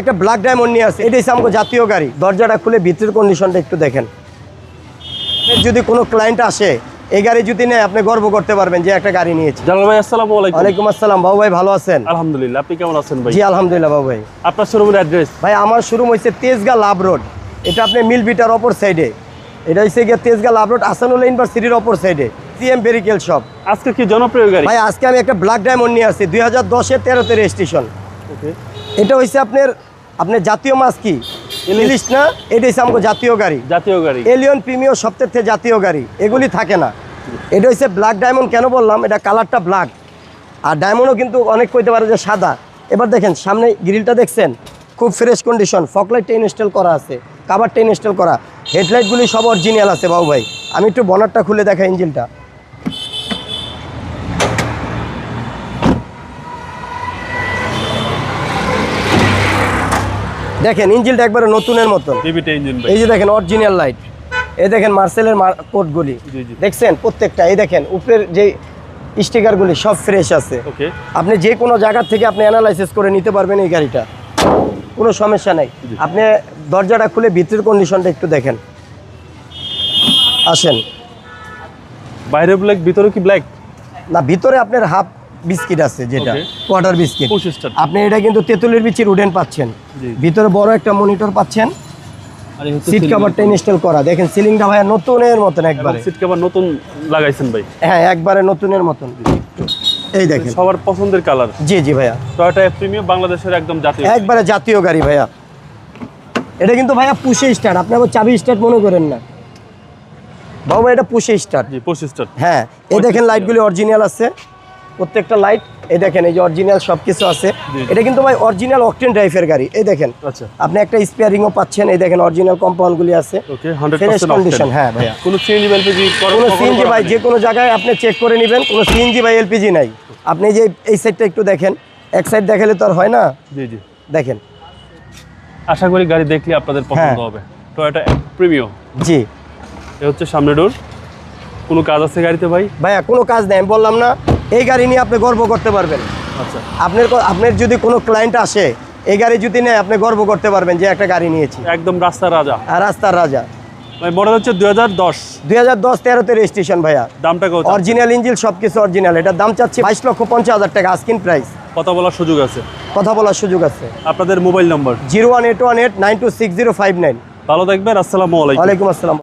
একটা black diamond নিয়ে আসে এটা হচ্ছে আমাকে জাতীয় গাড়ি। দরজাটা খুলে ভিতরের কন্ডিশনটা একটু দেখেন। যদি কোনো ক্লায়েন্ট আসে এই গাড়ি যদি নেয় আপনি গর্ব করতে পারবেন যে একটা গাড়ি নিয়েছি। জালাল ভাই আসসালামু আলাইকুম। ওয়ালাইকুম আসসালাম। বাবু ভাই ভালো আছেন? আলহামদুলিল্লাহ আপনি কেমন আছেন ভাই? জি আলহামদুলিল্লাহ বাবু ভাই। আপনার শোরুমের অ্যাড্রেস ভাই আমার শুরু হয়েছে তেজগা লাভ রোড। এটা আপনি মিল বিটার অপর সাইডে এটা হচ্ছে গিয়ে তেজগা লাভ রোড আসানুল ইউনিভার্সিটির অপর সাইডে সিএম বেরিকেল শপ আজকে কি জনপ্রিয় গাড়ি? ভাই আজকে আমি একটা ব্ল্যাক ডায়মন্ড নিয়ে আসছি দুই হাজার দশের তেরোতে রেজিস্ট্রেশন ওকে এটা হচ্ছে আপনার আপনার জাতীয় মাছ কি? ইলিশ। না? এটা হচ্ছে আমাকে জাতীয় গাড়ি। জাতীয় গাড়ি। এলিয়ন প্রিমিও সপ্তাহ থেকে জাতীয় গাড়ি। এগুলি থাকে না। এটা হচ্ছে ব্ল্যাক ডায়মন্ড কেন বললাম? এটা কালারটা ব্ল্যাক। আর ডায়মন্ডও কিন্তু অনেক কইতে পারে যে সাদা। এবার দেখেন সামনে গ্রিলটা দেখছেন? খুব ফ্রেশ কন্ডিশন ফকলাইটটা ইনস্টল করা আছে কাভারটা ইনস্টল করা। হেডলাইটগুলি সব অরিজিনাল আছে বাবু ভাই। আমি একটু বনারটা খুলে দেখা ইঞ্জিনটা দেখেন ইঞ্জিনটা একবারে নতুনের মতন। এই যে দেখেন অরিজিনাল লাইট এই দেখেন মার্সেলের জি। দেখছেন? প্রত্যেকটা এই দেখেন উপরের যে স্টিকারগুলি সব ফ্রেশ আছে। আপনি যে কোনো জায়গার থেকে আপনি অ্যানালাইসিস করে নিতে পারবেন এই গাড়িটা। কোনো সমস্যা নাই। আপনি দরজাটা খুলে ভিতরের কন্ডিশনটা একটু দেখেন। আসেন। বাইরে ব্ল্যাক ভিতরে কি ব্ল্যাক না ভিতরে আপনার হাফ বিস্কিট আছে যেটা. Quarter biscuit. আপনি এটা কিন্তু তেঁতুলের বিচির উডেন পাচ্ছেন। ভিতরে বড় একটা মনিটর পাচ্ছেন। সিট কাভারটা ইনস্টল করা। দেখেন সিলিংটা ভাইয়া নতুনের মতন একবারে। সিট কভার নতুন লাগাইছেন ভাই। হ্যাঁ একবারে নতুনের মতন। এই দেখেন। সবার পছন্দের কালার জি জি ভাইয়া। টয়োটা প্রিমিয়াম বাংলাদেশের একদম জাতীয়। একবারে জাতীয় গাড়ি ভাইয়া। এটা কিন্তু ভাইয়া পুষে স্টার্ট আপনি আবার চাবি স্টার্ট মনে করেন না। বাবু ভাই এটা পুষে স্টার্ট জি পুশ স্টার্ট হ্যাঁ এই দেখেন লাইটগুলি অরিজিনাল আছে। প্রত্যেকটা লাইট এই দেখেন এই যে অরিজিনাল সব কিছু আছে এটা কিন্তু ভাই অরিজিনাল অকটেন ড্রাইভের গাড়ি এই দেখেন। আচ্ছা। আপনি একটা স্পেয়ারিংও পাচ্ছেন এই দেখেন অরিজিনাল কম্পাউন্ডগুলি আছে। ফ্রেশ কন্ডিশন হ্যাঁ ভাইয়া কোনো সিএনজি এলপিজি কোনো সিএনজি ভাই যে কোনো জায়গায় আপনি চেক করে নেবেন কোনো সিএনজি বা এলপিজি নাই। আপনি যে এই সাইডটা একটু দেখেন এক সাইড দেখালে তো আর হয় না? জি জি। দেখেন। আশা করি গাড়ি দেখলে আপনাদের পছন্দ হ্যাঁ। হবে। টয়োটা প্রিমিয়াম জি। এ হচ্ছে সামনে ডোর কোনো কাজ আছে গাড়িতে ভাই? ভাইয়া কোনো কাজ নেই আমি বললাম না এই গাড়ি নিয়ে আপনি গর্ব করতে পারবেন। আচ্ছা। আপনার আপনার যদি কোনো ক্লায়েন্ট আসে এই গাড়ি যদি নেয় আপনি গর্ব করতে পারবেন যে একটা গাড়ি নিয়েছি। একদম রাস্তার রাজা। আর রাস্তার রাজা। মডেল হচ্ছে দুই হাজার দশ। দুই হাজার দশ তেরোতে রেজিস্ট্রেশন ভাইয়া। দামটা কত অরিজিনাল ইঞ্জিল সব কিছু অরিজিনাল এটার দাম চাচ্ছি বাইশ লক্ষ পঞ্চাশ হাজার টাকা আস্কিন প্রাইস কথা বলার সুযোগ আছে। কথা বলার সুযোগ আছে। আপনাদের mobile number zero one eight one eight nine two six zero five nine. ভালো থাকবেন আসসালামু আলাইকুম। ওয়ালাইকুম আসসালাম।